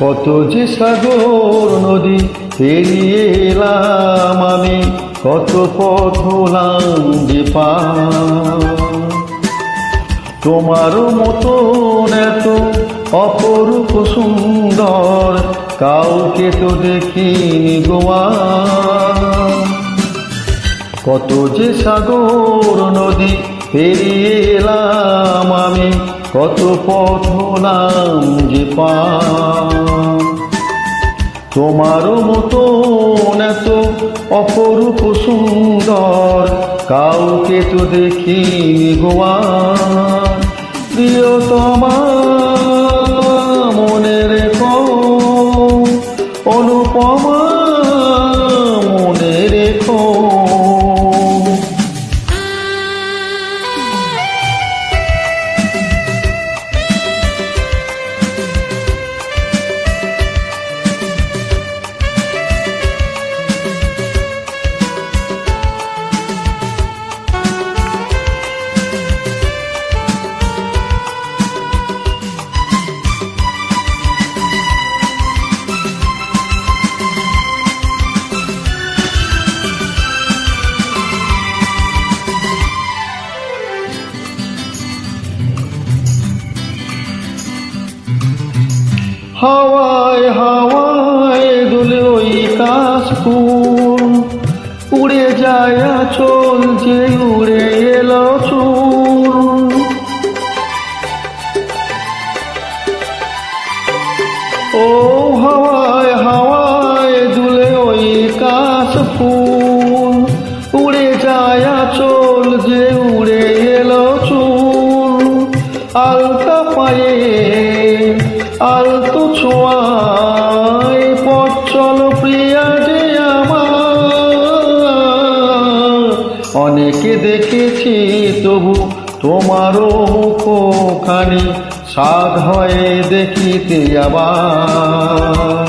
কত যে সাগর নদী পেরিয়ে এলাম আমি, কত পথ হলাম যে। তোমারও মতন এত অপরূপ সুন্দর, কাউকে তো দেখিনি গোয়া কত যে সাগর নদী পেরিয়ে এলাম আমি কত পথ নাম যে পা তোমারও মতো এত অপরূপ সুন্দর, কাউকে তো দেখিনি গোয়া প্রিয়তমা মনে হাওয়ায় হাওয়ায় দুলে ওই কাশফুল। উড়ে যায় চল যে উড়ে এলো চুল। ও হাওয়ায় হাওয়ায় দুলে ওই কাশফুল। উড়ে যায় চল যে উড়ে এলো চুল। আলতা পায়ে আলতো ছোঁয়ায় পথ চল প্রিয়া যে আমার। অনেকে দেখেছি তবু তোমারও মুখখানি সাধ হয়ে দেখিতে আবার।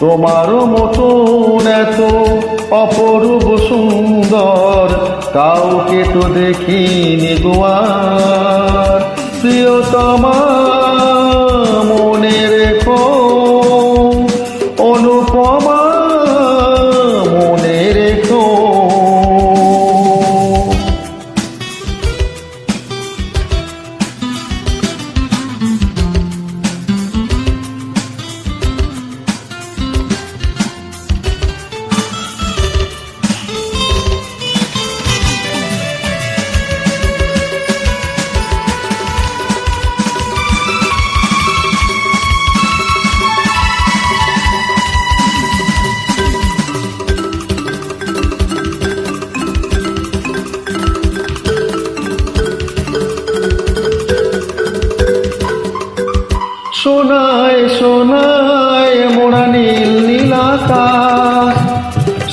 তোমারও মতন এত অপরূপ সুন্দর, কাউকে তো দেখিনি গোয়ার। প্রিয়তমা মনে সোনায় সোনায় মোড়া নীল নীলাকাশ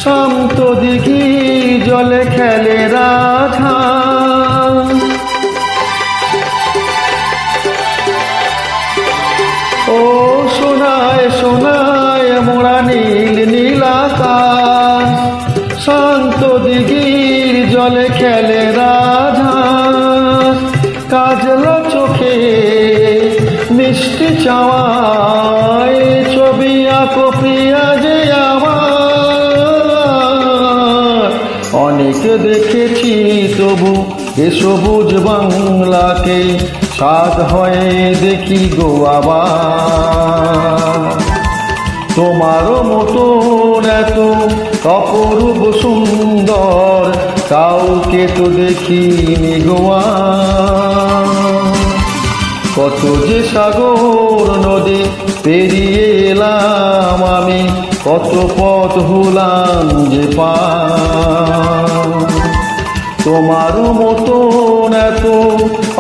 শান্ত দিঘি জলে খেলেরা মিষ্টি চাওয়ায় ছবি আঁকো প্রিয়া যে আমার। অনেক দেখেছি, তবু এ সবুজ বাংলাকে স্বাদ হয়ে দেখি গো আবার। তোমারও মতন এত অপরূপ সুন্দর কাউকে তো দেখিনি গোয়া কত যে সাগর নদী পেরিয়ে এলাম আমি, কত পথ হলাম যে পা তোমার মতন এত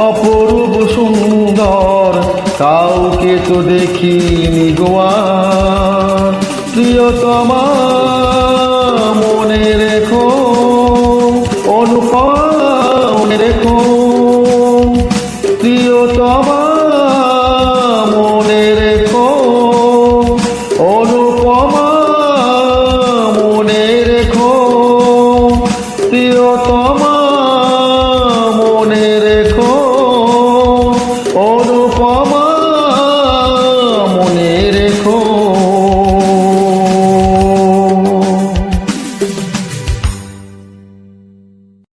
অপরূপ সুন্দর, কাউকে তো দেখিনি প্রিয় তোমার মনে রেখো, অনুপমা রেখো অনুপমা